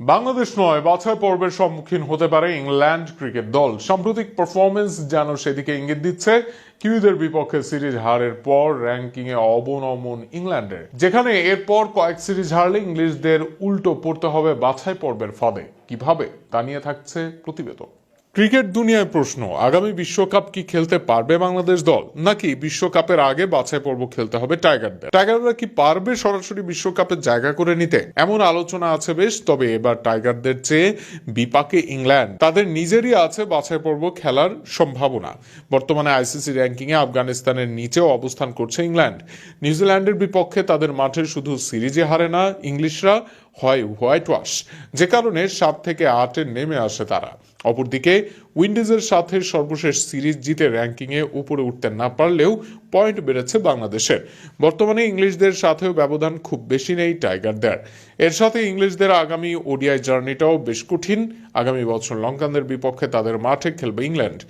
বাংলাদেশ নয়, বাছাই পর্বের সম্মুখীন হতে পারে ইংল্যান্ড ক্রিকেট দল। সাম্প্রতিক পারফরমেন্স যেন সেদিকে ইঙ্গিত দিচ্ছে, কিউদের বিপক্ষে সিরিজ হারের পর র্যাঙ্কিং এ অবনমন ইংল্যান্ডের। যেখানে এরপর কয়েক সিরিজ হারলে ইংলিশদের উল্টো পড়তে হবে বাছাই পর্বের ফাঁদে। কীভাবে? তা নিয়ে থাকছে প্রতিবেদন। ক্রিকেট দুনিয়ায় প্রশ্ন, আগামী বিশ্বকাপ কি খেলতে পারবে বাংলাদেশ দল? নাকি বিশ্বকাপের আগে বাছাই পর্ব খেলতে হবে টাইগারদের? টাইগাররা কি পারবে সরাসরি বিশ্বকাপে জায়গা করে নিতে? এমন আলোচনা আছে বেশ, তবে এবার টাইগারদের চেয়ে বিপাকে ইংল্যান্ড। তাদের নিজেরই আছে বাছাই পর্ব খেলার সম্ভাবনা। বর্তমানে আইসিসি র্যাঙ্কিং এ আফগানিস্তানের নিচেও অবস্থান করছে ইংল্যান্ড। নিউজিল্যান্ডের বিপক্ষে তাদের মাঠে শুধু সিরিজে হারে না, ইংলিশরা হয় হোয়াইট ওয়াশ। যে কারণে সাত থেকে আটে নেমে আসে তারা। অপরদিকে উইন্ডিজের সাথে সর্বশেষ সিরিজ জিতে র্যাঙ্কিংয়ে উপরে উঠতে না পারলেও পয়েন্ট বেড়েছে বাংলাদেশের। বর্তমানে ইংলিশদের সাথেও ব্যবধান খুব বেশি নেই টাইগারদের। এর সাথে ইংলিশদের আগামী ওডিআই জার্নিটাও বেশ কঠিন। আগামী বছর লঙ্কানদের বিপক্ষে তাদের মাঠে খেলবে ইংল্যান্ড।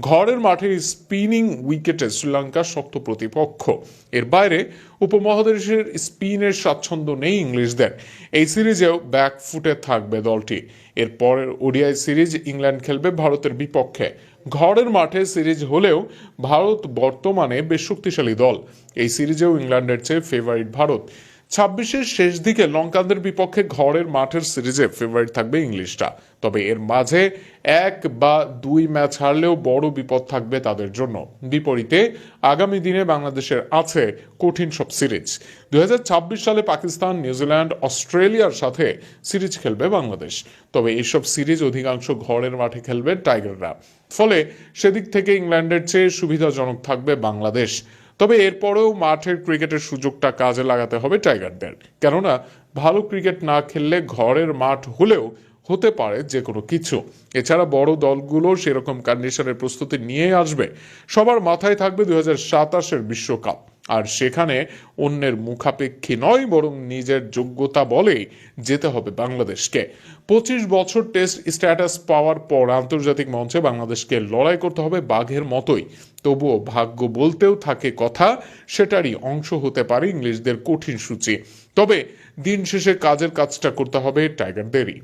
ঘরের মাঠে স্পিনিং উইকেটে শ্রীলঙ্কা শক্ত প্রতিপক্ষ। এর বাইরে উপমহাদেশের স্পিনের স্বাচ্ছন্দ্য নেই ইংলিশদের। এই সিরিজেও ব্যাকফুটে থাকবে দলটি। এর পরের ওডিআই সিরিজ ইংল্যান্ড খেলবে ভারতের বিপক্ষে। ঘরের মাঠে সিরিজ হলেও ভারত বর্তমানে বেশ শক্তিশালী দল। এই সিরিজেও ইংল্যান্ডের চেয়ে ফেভারিট ভারত। ছাব্বিশের শেষ দিকে লঙ্কানদের বিপক্ষে ঘরের মাঠের সিরিজে ফেভারিট থাকবে ইংলিশরা তবে এর মাঝে এক বা দুই ম্যাচ হারলেও বড় বিপদ থাকবে তাদের জন্য। বিপরীতে আগামী দিনে বাংলাদেশের আছে কঠিন সব সিরিজ। দুই হাজার ছাব্বিশ সালে পাকিস্তান, নিউজিল্যান্ড, অস্ট্রেলিয়ার সাথে সিরিজ খেলবে বাংলাদেশ। তবে এইসব সিরিজ অধিকাংশ ঘরের মাঠে খেলবে টাইগাররা। ফলে সেদিক থেকে ইংল্যান্ডের চেয়ে সুবিধাজনক থাকবে বাংলাদেশ। তবে এরপরেও মাঠের ক্রিকেটের সুযোগটা কাজে লাগাতে হবে টাইগারদের। কেননা, ভালো ক্রিকেট না খেললে ঘরের মাঠ হলেও হতে পারে যে কোনো কিছু। এছাড়া বড় দলগুলো সেরকম কন্ডিশনের প্রস্তুতি নিয়ে আসবে। সবার মাথায় থাকবে দুই হাজার বিশ্বকাপ। আর সেখানে অন্যের মুখাপেক্ষী নয়, বরং নিজের যোগ্যতা বলেই যেতে হবে বাংলাদেশকে। পঁচিশ বছর টেস্ট স্ট্যাটাস পাওয়ার পর আন্তর্জাতিক মঞ্চে বাংলাদেশকে লড়াই করতে হবে বাঘের মতোই। তবুও ভাগ্য বলতেও থাকে কথা, সেটারই অংশ হতে পারে ইংলিশদের কঠিন সূচি। তবে দিন শেষে কাজের কাজটা করতে হবে টাইগারদেরই।